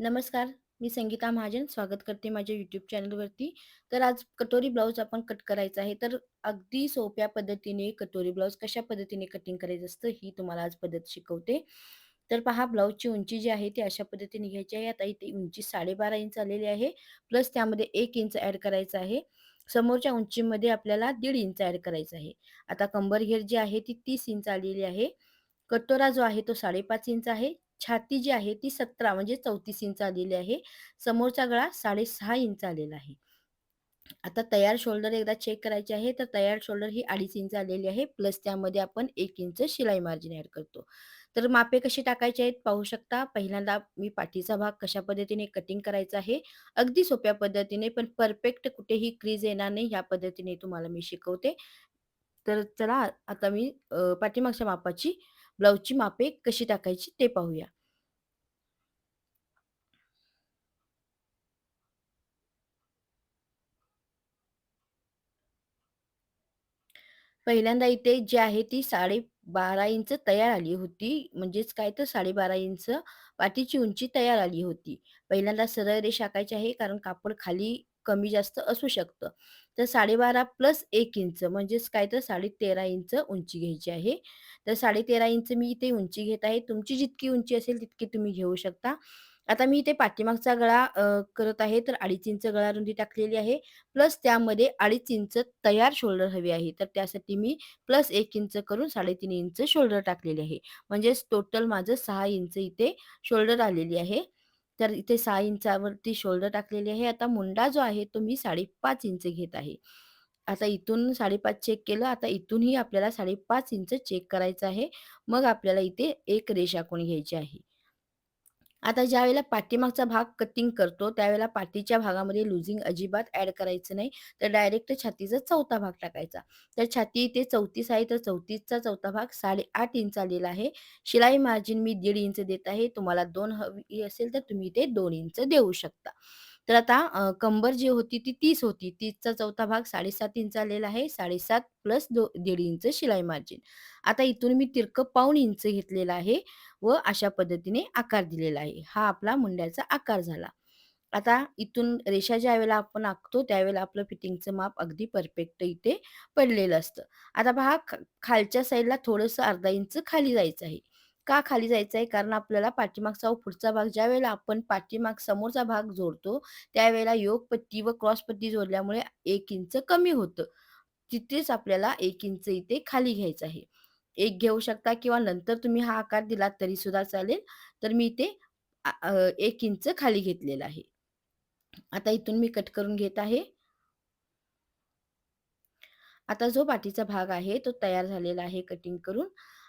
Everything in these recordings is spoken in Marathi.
नमस्कार, मी संगीता महाजन स्वागत करते माझ्या यूट्यूब चॅनलवरती. तर आज कटोरी ब्लाऊज आपण कट करायचा आहे. तर अगदी सोप्या पद्धतीने कटोरी ब्लाऊज कशा पद्धतीने कटिंग करायचं असतं, ही तुम्हाला आज पद्धत शिकवते. तर पहा ब्लाऊजची उंची जी आहे ती अशा पद्धतीने घ्यायची आहे. आता इथे उंची 12.5 इंच आलेली आहे. प्लस त्यामध्ये एक इंच ॲड करायचं आहे. समोरच्या उंचीमध्ये आपल्याला दीड इंच ॲड करायचं आहे. आता कंबर घेर जी आहे ती तीस इंच आलेली आहे. कटोरा जो आहे तो 5.5 इंच आहे. छाती जी आहे ती 17 म्हणजे 34 इंच आलेली आहे. समोरचा गळा 6.5 इंच आलेला आहे. आता तयार शोल्डर एकदा चेक करायचे आहे, तर तयार शोल्डर ही 2.5 इंच आलेली आहे. प्लस त्यामध्ये आपण एक इंच शिलाई मार्जिन ऍड करतो. तर मापे कशी टाकायची आहेत पाहू शकता. पहिल्यांदा मी पाठीचा भाग कशा पद्धतीने कटिंग करायचा आहे, अगदी सोप्या पद्धतीने पण परफेक्ट कुठेही क्रीज येणार नाही, ह्या पद्धतीने तुम्हाला मी शिकवते. तर चला आता मी पाठीमागच्या मापाची ब्लाऊजची मापे कशी टाकायची ते पाहूया. पहिल्यांदा इथे जी आहे ती 12.5 इंच तयार आली होती. म्हणजेच काय तर 12.5 इंच पाठीची उंची तयार आली होती. पहिल्यांदा सरळ रेष आखायची आहे कारण कापड खाली कमी जास्त असू शकतं. तर 12.5 प्लस एक इंच म्हणजेच काय तर 13.5 इंच उंची घ्यायची आहे. तर 13.5 इंच मी इथे उंची घेत आहे. तुमची जितकी उंची असेल तितकी तुम्ही घेऊ शकता. आता मी इथे पाठीमागचा गळा करत आहे तर 2.5 इंच गळा रुंदी टाकलेली आहे. प्लस त्यामध्ये 2.5 इंच तयार शोल्डर हवे आहे. तर त्यासाठी मी प्लस एक इंच करून 3.5 इंच शोल्डर टाकलेले आहे. म्हणजेच टोटल माझं सहा इंच इथे शोल्डर आलेली आहे. तर इथे 6 इंचावरती शोल्डर टाकलेली आहे. आता मुंडा जो आहे तो मी 5.5 इंच घेत आहे. आता इथून 5.5 चेक केलं. आता इथूनही आपल्याला 5.5 इंच चेक करायचं आहे. मग आपल्याला इथे एक रेषा कोण घ्यायची आहे. आता ज्यावेळेला पाठीमागचा भाग कटिंग करतो, त्यावेळेला पाठीच्या भागामध्ये लुझिंग अजिबात ॲड करायचं नाही. तर डायरेक्ट छातीचा चौथा भाग टाकायचा. तर छाती इथे 34 आहे, तर 34चा चौथा भाग 8.5 इंच आलेला आहे. शिलाई मार्जिन मी दीड इंच देत आहे. तुम्हाला दोन हवी असेल तर तुम्ही इथे दोन इंच देऊ शकता. तर आता अ, कंबर जी होती ती तीस होती. 30चा चौथा भाग 7.5 इंच आलेला आहे. 7.5 प्लस दो दीड इंच शिलाई मार्जिन. आता इथून मी तिरकं पाऊण इंच घेतलेलं आहे व अशा पद्धतीने आकार दिलेला आहे. हा आपला मुंड्याचा आकार झाला. आता इथून रेषा ज्यावेळेला आपण आखतो त्यावेळेला आपलं फिटिंगचं माप अगदी परफेक्ट इथे पडलेलं असतं. आता पहा ख खालच्या साईडला थोडंसं अर्धा इंच खाली जायचं आहे. का खाली जायचं आहे? कारण आपल्याला पाठीमागचा व पुढचा भाग ज्यावेळेला आपण पाठीमाग समोरचा भाग जोडतो, त्यावेळेला योगपट्टी व क्रॉसपट्टी जोडल्यामुळे एक इंच कमी होतं. तिथेच आपल्याला एक इंच इथे खाली घ्यायचं आहे. एक घेऊ शकता किंवा नंतर तुम्ही हा आकार दिलात तरीसुद्धा चालेल. तर मी इथे एक इंच खाली घेतलेलं आहे. आता इथून मी कट करून घेत आहे. आता जो पाठीचा भाग आहे तो तयार झालेला आहे कटिंग करून.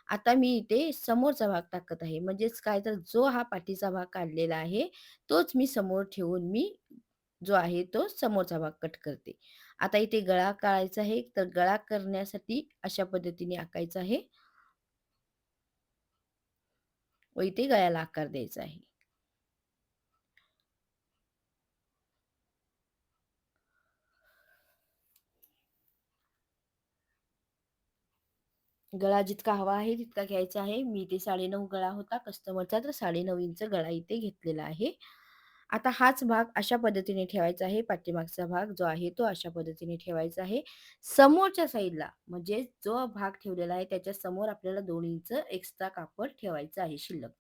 आता मी इथे समोरचा भाग टाकत आहे. म्हणजेच काय तर जो हा पाठीचा भाग काढलेला आहे, तोच मी समोर ठेवून मी जो आहे तो समोरचा भाग कट करते. आता इथे गळा काढायचा आहे, तर गळा करण्यासाठी अशा पद्धतीने आखायचा आहे व इथे गळ्याला आकार द्यायचा आहे. गळा जितका हवा आहे तितका घ्यायचा आहे. मी इथे 9.5 गळा होता कस्टमरचा, तर 9.5 इंच गळा इथे घेतलेला आहे. आता हाच भाग अशा पद्धतीने ठेवायचा आहे. पाठीमागचा भाग जो आहे तो अशा पद्धतीने ठेवायचा आहे. समोरच्या साईडला म्हणजे जो भाग ठेवलेला आहे त्याच्यासमोर आपल्याला दोन इंच एक्स्ट्रा कापड ठेवायचं आहे शिल्लक.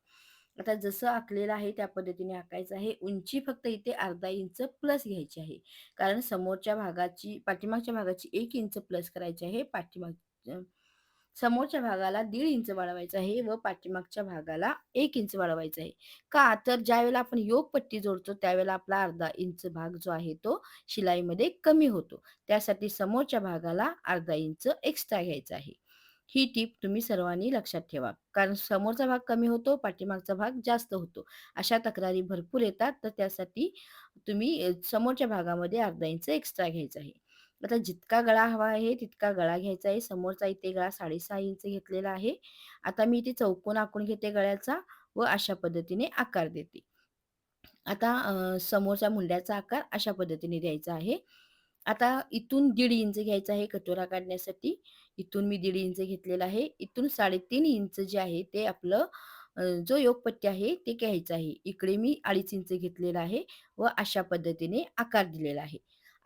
आता जसं आखलेलं आहे त्या पद्धतीने आखायचं आहे. उंची फक्त इथे अर्धा इंच प्लस घ्यायची आहे. कारण समोरच्या भागाची पाठीमागच्या भागाची एक इंच प्लस करायची आहे. पाठीमागच्या समोरच्या भागाला दीड इंच वाढवायचं आहे व पाठीमागच्या भागाला एक इंच वाढवायचं आहे. का? तर ज्यावेळेला आपण योगपट्टी जोडतो त्यावेळेला आपला अर्धा इंच भाग जो आहे तो शिलाईमध्ये कमी होतो. त्यासाठी समोरच्या भागाला अर्धा इंच एक्स्ट्रा घ्यायचा आहे. ही टिप तुम्ही सर्वांनी लक्षात ठेवा. कारण समोरचा भाग कमी होतो, पाठीमागचा भाग जास्त होतो. अशा तक्रारी भरपूर येतात. तर त्यासाठी तुम्ही समोरच्या भागामध्ये अर्धा इंच एक्स्ट्रा घ्यायचा आहे. आता जितका गळा हवा आहे तितका गळा घ्यायचा आहे. समोरचा इथे गळा 6.5 इंच घेतलेला आहे. आता मी इथे चौकोन आखून घेते गळ्याचा व अशा पद्धतीने आकार देते. आता समोरच्या मुंड्याचा आकार अशा पद्धतीने द्यायचा आहे. आता इथून दीड इंच घ्यायचा आहे कटोरा काढण्यासाठी. इथून मी दीड इंच घेतलेला आहे. इथून 3.5 इंच जे आहे ते आपलं जो योगपट्टी आहे ते घ्यायचं आहे. इकडे मी 2.5 इंच घेतलेला आहे व अशा पद्धतीने आकार दिलेला आहे.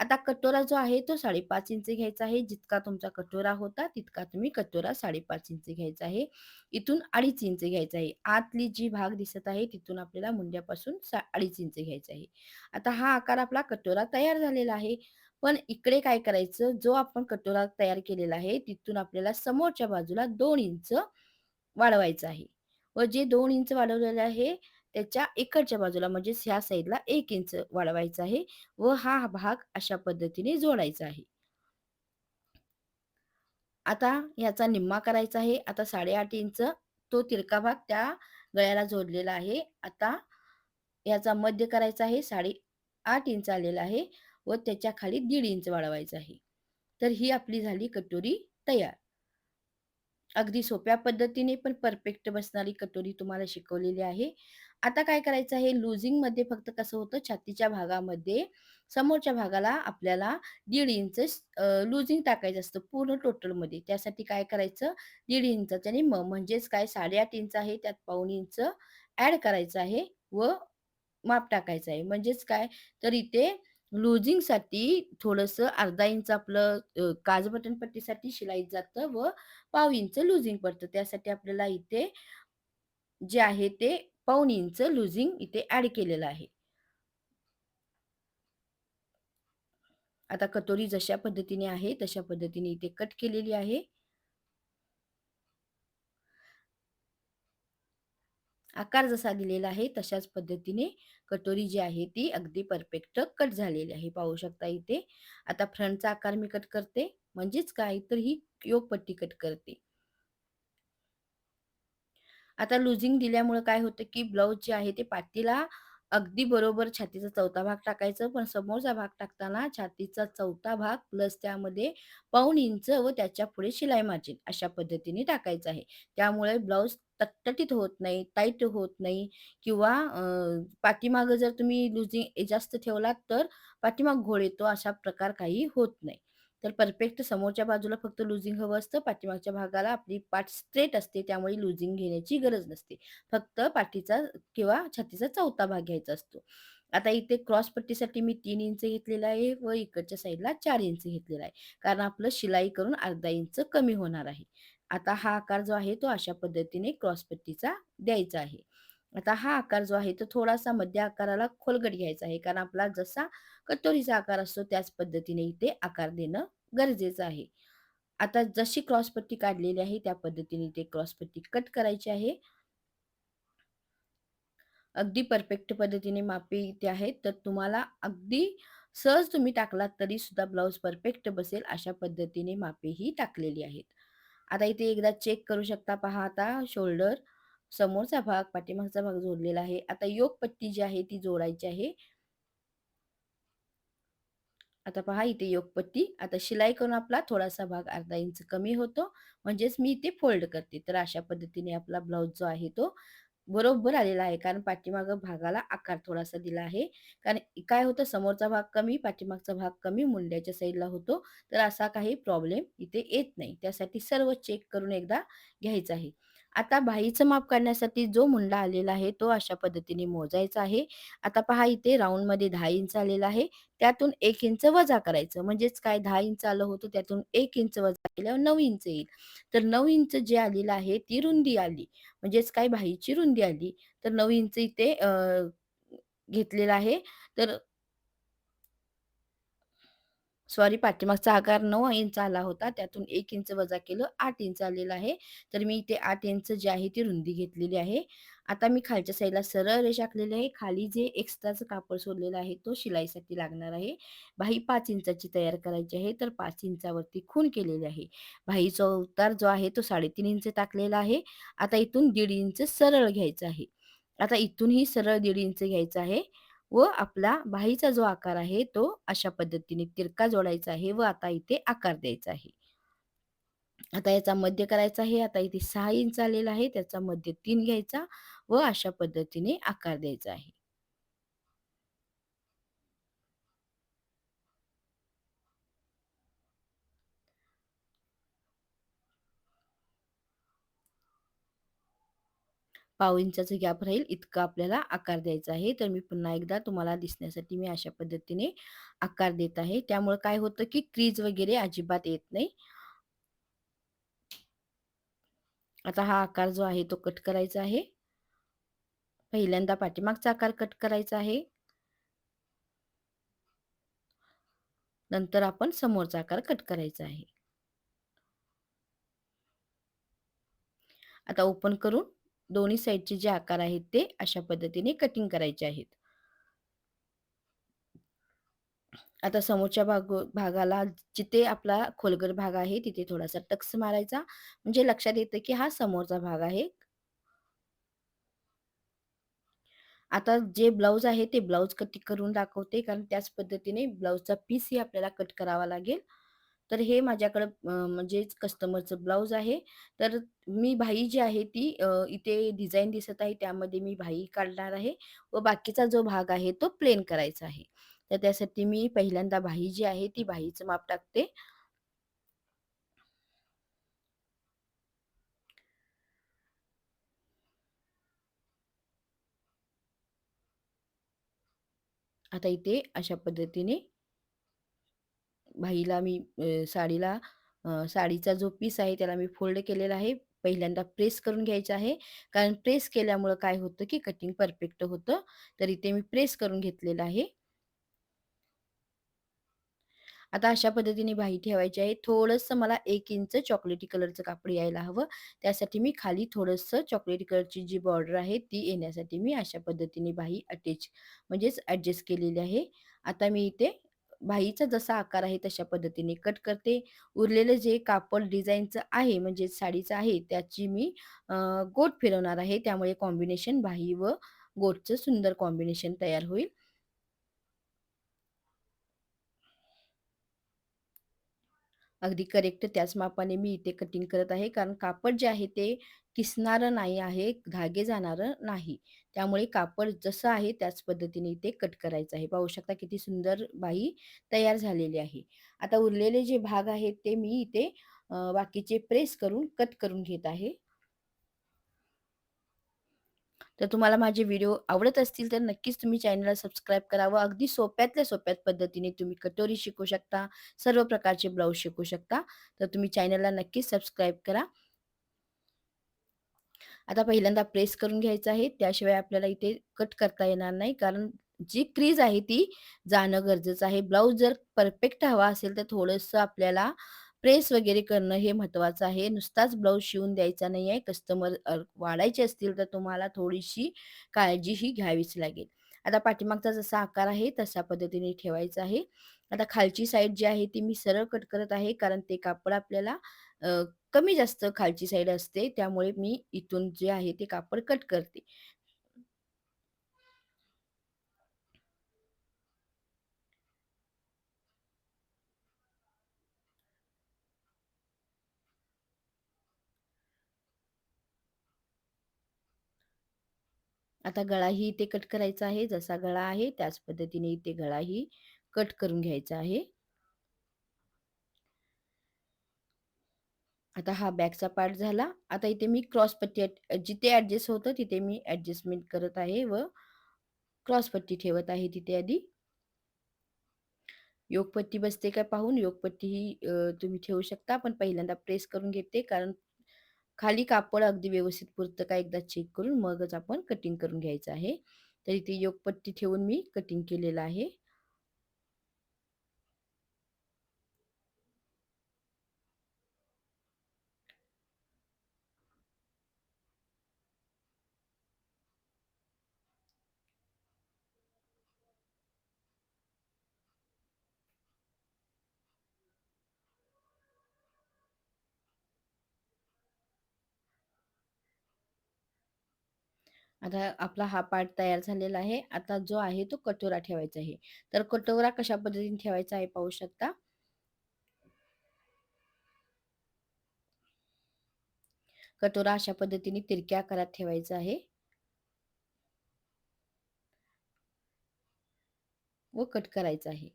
आता कटोरा जो आहे तो 5.5 इंच घ्यायचा आहे. जितका तुमचा कटोरा होता तितका तुम्ही कटोरा 5.5 इंच घ्यायचा आहे. इथून 2.5 इंच घ्यायचा आहे. आतली जी भाग दिसत आहे तिथून आपल्याला मुंड्यापासून अडीच इंच घ्यायचा आहे. आता हा आकार आपला कटोरा तयार झालेला आहे. पण इकडे काय करायचं, जो आपण कटोरा तयार केलेला आहे, तिथून आपल्याला समोरच्या बाजूला दोन इंच वाढवायचं आहे व जे दोन इंच वाढवलेलं आहे, त्याच्या इकडच्या बाजूला म्हणजेच ह्या साईडला एक इंच वाढवायचा आहे व हा भाग अशा पद्धतीने जोडायचा आहे. आता ह्याचा निम्मा करायचा आहे. आता 8.5 इंच तो तिरका भाग त्या गळ्याला जोडलेला आहे. आता याचा मध्य करायचा आहे. 8.5 इंच आलेला आहे व त्याच्याखाली दीड इंच वाढवायचा आहे. तर ही आपली झाली कटोरी तयार. अगदी सोप्या पद्धतीने पण परफेक्ट बसणारी कटोरी तुम्हाला शिकवलेली आहे. आता काय करायचं आहे लूजिंगमध्ये फक्त कसं होतं छातीच्या भागामध्ये समोरच्या भागाला आपल्याला दीड इंच लुझिंग टाकायचं असतं पूर्ण टोटलमध्ये. त्यासाठी काय करायचं दीड इंचाच्या म म्हणजेच काय 8.5 इंच आहे त्यात पाऊण इंच ॲड करायचं आहे व माप टाकायचं आहे. म्हणजेच काय तर इथे लूजिंगसाठी थोडंसं अर्धा इंच आपलं काज बटन पट्टीसाठी शिलाई जातं व पाव इंच लुझिंग पडतं. त्यासाठी आपल्याला इथे जे आहे ते पाऊण इंच लुझिंग इथे ऍड केलेलं आहे. आता कटोरी जशा पद्धतीने आहे तशा पद्धतीने इथे कट केलेली आहे. आकार जसा दिलेला आहे तशाच पद्धतीने कटोरी जी आहे ती अगदी परफेक्ट कट झालेली आहे. पाहू शकता इथे. आता फ्रंटचा आकार मी कट करते. म्हणजेच काय तर ही योगपट्टी कट करते. आता लुझिंग दिल्यामुळं काय होतं, की ब्लाऊज जे आहे ते पाठीला अगदी बरोबर छातीचा चौथा भाग टाकायचं, पण समोरचा भाग टाकताना छातीचा चौथा भाग प्लस त्यामध्ये पाऊण इंच व त्याच्या पुढे शिलाई मार्जिन अशा पद्धतीने टाकायचं आहे. त्यामुळे ब्लाऊज तटतटीत होत नाही, टाईट होत नाही किंवा पाठीमागं जर तुम्ही लुझिंग जास्त ठेवलात तर पाठीमाग घोळ येतो, अशा प्रकार काही होत नाही. तर परफेक्ट समोरच्या बाजूला फक्त लुझिंग हवं असतं. पाठीमागच्या भागाला आपली पाठ स्ट्रेट असते, त्यामुळे लुझिंग घेण्याची गरज नसते. फक्त पाठीचा किंवा छातीचा चौथा भाग घ्यायचा असतो. आता इथे क्रॉस पट्टीसाठी मी तीन इंच घेतलेला आहे व इकडच्या साईडला चार इंच घेतलेला आहे. कारण आपलं शिलाई करून अर्धा इंच कमी होणार आहे. आता हा आकार जो आहे तो अशा पद्धतीने क्रॉस पट्टीचा द्यायचा आहे. आता हा आकार जो आहे तो थोडासा मध्य आकाराला खोलगट घ्यायचा आहे. कारण आपला जसा कटोरीचा आकार असतो त्याच पद्धतीने इथे आकार देणं गरजेचं आहे. आता जशी क्रॉस पट्टी काढलेली आहे त्या पद्धतीने इथे क्रॉस पट्टी कट करायची आहे. अगदी परफेक्ट पद्धतीने मापे इथे आहेत. तर तुम्हाला अगदी सहज तुम्ही टाकलात तरी सुद्धा ब्लाऊज परफेक्ट बसेल अशा पद्धतीने मापेही टाकलेली आहेत. आता इथे एकदा चेक करू शकता पहा आता शोल्डर, समोरचा भाग, पाठीमागचा भाग जोडलेला आहे. आता योगपट्टी जी आहे ती जोडायची आहे. आता पहा इथे योगपट्टी. आता शिलाई करून आपला थोडासा भाग अर्धा इंच कमी होतो. म्हणजेच मी इथे फोल्ड करते. तर अशा पद्धतीने आपला ब्लाउज जो आहे तो बरोबर आलेला आहे. कारण पाठीमाग भागाला आकार थोडासा दिला आहे. कारण काय होतं समोरचा भाग कमी, पाठीमागचा भाग कमी मुंड्याच्या साईडला होतो. तर असा काही प्रॉब्लेम इथे येत नाही. त्यासाठी सर्व चेक करून एकदा घ्यायचं आहे. आता बाहीचं माप काढण्यासाठी जो मुंडा आलेला आहे तो अशा पद्धतीने मोजायचा आहे. आता पहा इथे राऊंडमध्ये दहा इंच आलेला आहे. त्यातून एक इंच वजा करायचं. म्हणजेच काय दहा इंच आलं होतं त्यातून एक इंच वजा केल्यावर नऊ इंच येईल. तर नऊ इंच जे आलेलं आहे ती रुंदी आली. म्हणजेच काय बाहीची रुंदी आली. तर नऊ इंच इथे अ, घेतलेला आहे. तर सॉरी पाठीमागचा आकार नऊ इंच आला होता. त्यातून एक इंच वजा केलं आठ इंच आलेलं आहे. तर मी इथे आठ इंच जी आहे ती रुंदी घेतलेली आहे. आता मी खालच्या साईडला सरळ रेषा आखलेली आहे. खाली जे एक्स्ट्राचं कापड सोडलेलं आहे तो शिलाईसाठी लागणार आहे. भाई पाच इंचाची तयार करायची आहे. तर पाच इंचावरती खूण केलेली आहे. भाईचा उतार जो आहे तो 3.5 इंच टाकलेला आहे. आता इथून दीड इंच सरळ घ्यायचं आहे. आता इथूनही सरळ दीड इंच घ्यायचं आहे. व आपला बाहीचा जो आकार आहे तो अशा पद्धतीने तिरका जोडायचा आहे व आता इथे आकार द्यायचा आहे. आता याचा मध्य करायचा आहे. आता इथे सहा इंच आलेला आहे. त्याचा मध्य तीन घ्यायचा व अशा पद्धतीने आकार द्यायचा आहे. पाव इंचाचा गॅप राहील इतका आपल्याला आकार द्यायचा आहे. तर मी पुन्हा एकदा तुम्हाला दिसण्यासाठी मी अशा पद्धतीने आकार देत आहे. त्यामुळे काय होतं, की क्रीज वगैरे अजिबात येत नाही. आता हा आकार जो आहे तो कट करायचा आहे. पहिल्यांदा पाठीमागचा आकार कट करायचा आहे. नंतर आपण समोरचा आकार कट करायचा आहे. आता ओपन करून दोन्ही साईडचे जे आकार आहेत ते अशा पद्धतीने कटिंग करायचे आहेत. आता समोरच्या भाग भागाला जिथे आपला खोलगर भाग आहे तिथे थोडासा टक्स मारायचा म्हणजे लक्षात येतं की हा समोरचा भाग आहे. आता जे ब्लाउज आहे ते ब्लाउज कटिंग करून दाखवते कारण त्याच पद्धतीने ब्लाउजचा पीसही आपल्याला कट करावा लागेल. तर हे माझ्याकडं म्हणजेच कस्टमरचं ब्लाऊज आहे. तर मी भाई जी आहे ती इथे डिझाईन दिसत आहे त्यामध्ये मी भाई काढणार आहे व बाकीचा जो भाग आहे तो प्लेन करायचा आहे. तर त्यासाठी मी पहिल्यांदा भाई जी आहे ती भाईचं माप टाकते. आता इथे अशा पद्धतीने भाईला मी अ, साडीला अ, साडीचा जो पीस आहे त्याला मी फोल्ड केलेला आहे. पहिल्यांदा प्रेस करून घ्यायचं आहे. कारण प्रेस केल्यामुळं काय होतं, की कटिंग परफेक्ट होतं. तर इथे मी प्रेस करून घेतलेलं आहे. आता अशा पद्धतीने बाही ठेवायची आहे. थोडंसं मला 1 इंच चॉकलेटी कलरचं कापड यायला हवं. त्यासाठी मी खाली थोडंसं चॉकलेटी कलरची जी बॉर्डर आहे ती येण्यासाठी मी अशा पद्धतीने बाही अटॅच म्हणजेच ॲडजस्ट केलेली आहे. आता मी इथे बाहीचा जसा आकार आहे तशा पद्धतीने कट करते. उरलेलं जे कापड डिझाईनचं आहे म्हणजे साडीचं आहे त्याची मी गोट फिरवणार आहे. त्यामुळे कॉम्बिनेशन बाही व गोटचं सुंदर कॉम्बिनेशन तयार होईल. अगदी करेक्ट त्याच मापाने मी इथे कटिंग करत आहे. कारण कापड जे आहे ते किसणारं नाही आहे, धागे जाणारं नाही. त्यामुळे कापड जसं आहे त्याच पद्धतीने इथे कट करायचं आहे. पाहू शकता किती सुंदर बाई तयार झालेली आहे. आता उरलेले जे भाग आहेत ते मी इथे बाकीचे प्रेस करून कट करून घेत आहे. तर तुम्हाला माझे व्हिडिओ आवडत असतील तर नक्कीच तुम्ही चॅनलला सबस्क्राईब करा व अगदी सोप्यातल्या सोप्यात पद्धतीने तुम्ही कटोरी शिकू शकता, सर्व प्रकारचे ब्लाऊज शिकू शकता. तर तुम्ही चॅनलला नक्कीच सबस्क्राईब करा. आता पहिल्यांदा प्रेस करून घ्यायचं आहे. त्याशिवाय आपल्याला इथे कट करता येणार नाही. कारण जी क्रीज आहे ती जाणं गरजेचं आहे. ब्लाउज जर परफेक्ट हवा असेल तर थोडंसं आपल्याला प्रेस वगैरे करणं हे महत्त्वाचं आहे. नुसताच ब्लाऊज शिवून द्यायचा नाही आहे. कस्टमर वाढायचे असतील तर तुम्हाला थोडीशी काळजी ही घ्यावीच लागेल. आता पाठीमागचा जसा आकार आहे तशा पद्धतीने ठेवायचा आहे. आता खालची साईड जी आहे ती मी सरळ कट करत आहे. कारण ते कापड आपल्याला कमी जास्त खालची साईड असते. त्यामुळे मी इथून जे आहे ते कापड कट करते. आता गळाही इथे कट करायचा आहे. जसा गळा आहे त्याच पद्धतीने इथे गळाही कट करून घ्यायचा आहे. आता हा बॅकचा पार्ट झाला. आता इथे मी क्रॉस पट्टी जिथे ऍडजस्ट होतं तिथे मी ऍडजस्टमेंट करत आहे व क्रॉस पट्टी ठेवत आहे तिथे आधी. योगपट्टी बसते का पाहून योगपट्टी ही तुम्ही ठेवू शकता. पण पहिल्यांदा प्रेस करून घेते कारण खाली कापड अगदी व्यवस्थित पुरतं का एकदा चेक करून मगच आपण कटिंग करून घ्यायचं आहे. तर इथे योगपट्टी ठेवून मी कटिंग केलेलं आहे. आता आपला हा पार्ट तयार झालेला आहे. आता जो आहे तो कटोरा ठेवायचा आहे. तर कटोरा कशा पद्धतीने ठेवायचा आहे पाहू शकता. कटोरा अशा पद्धतीने तिरक्या आकारात ठेवायचा आहे व कट करायचा आहे.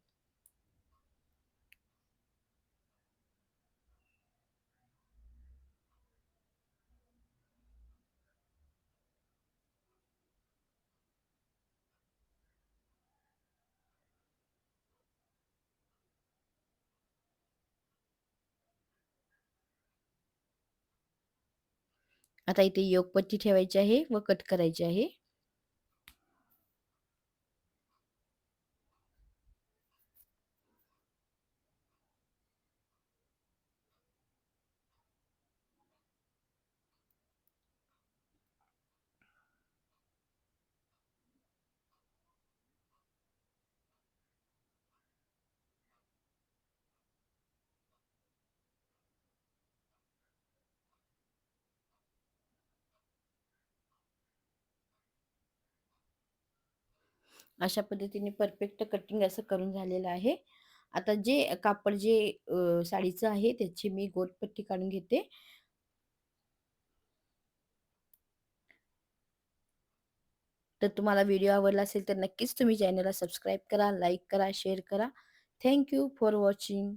आता इथे योगपट्टी ठेवायची आहे व कट करायची आहे. अशा पद्धतीने परफेक्ट कटिंग असं करून झालेलं आहे. आता जे कापड जे साडीचं आहे त्याची मी गोटपट्टी काढून घेते. तर तुम्हाला व्हिडिओ आवडला असेल तर नक्कीच तुम्ही चॅनलला सबस्क्राईब करा, लाईक करा, शेअर करा. Thank you for watching.